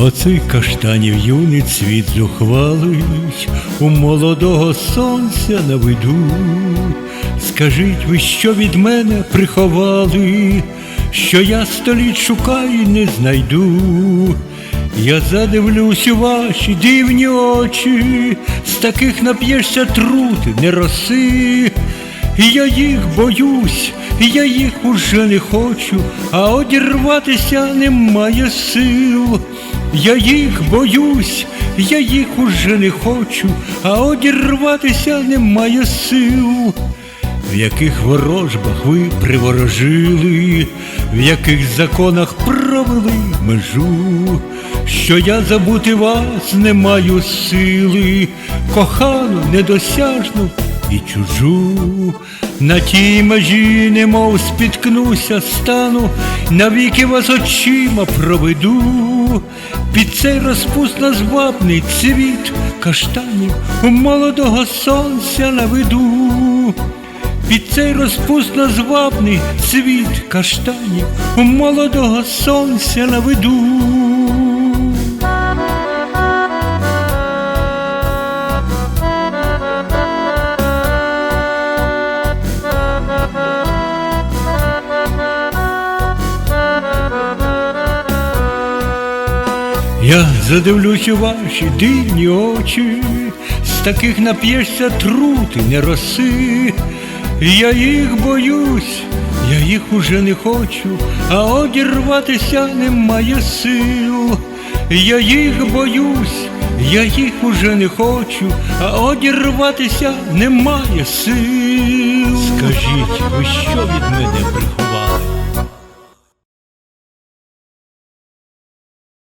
Оцей каштанів юний цвіт зухвалий, у молодого сонця на виду. Скажіть ви, що від мене приховали, що я століт шукаю, не знайду. Я задивлюсь у ваші дивні очі, з таких нап'єшся трути, не роси. Я їх боюсь, я їх уже не хочу, а одірватися немає сил. Я їх боюсь, я їх уже не хочу, а одірватися немає сил. В яких ворожбах ви приворожили, в яких законах провели межу, що я забути вас не маю сили, кохану, недосяжну і чужу. На тій межі, немов спіткнуся, стану, навіки вас очима проведу, під цей розпусно звабний цвіт каштанів у молодого сонця наведу. Під цей розпусно звабний цвіт каштанів у молодого сонця наведу. Я задивлюсь у ваші дивні очі, з таких нап'єшся трути, не роси. Я їх боюсь, я їх уже не хочу, а одірватися немає сил. Я їх боюсь, я їх уже не хочу, а одірватися немає сил. Скажіть, ви що від мене приходите?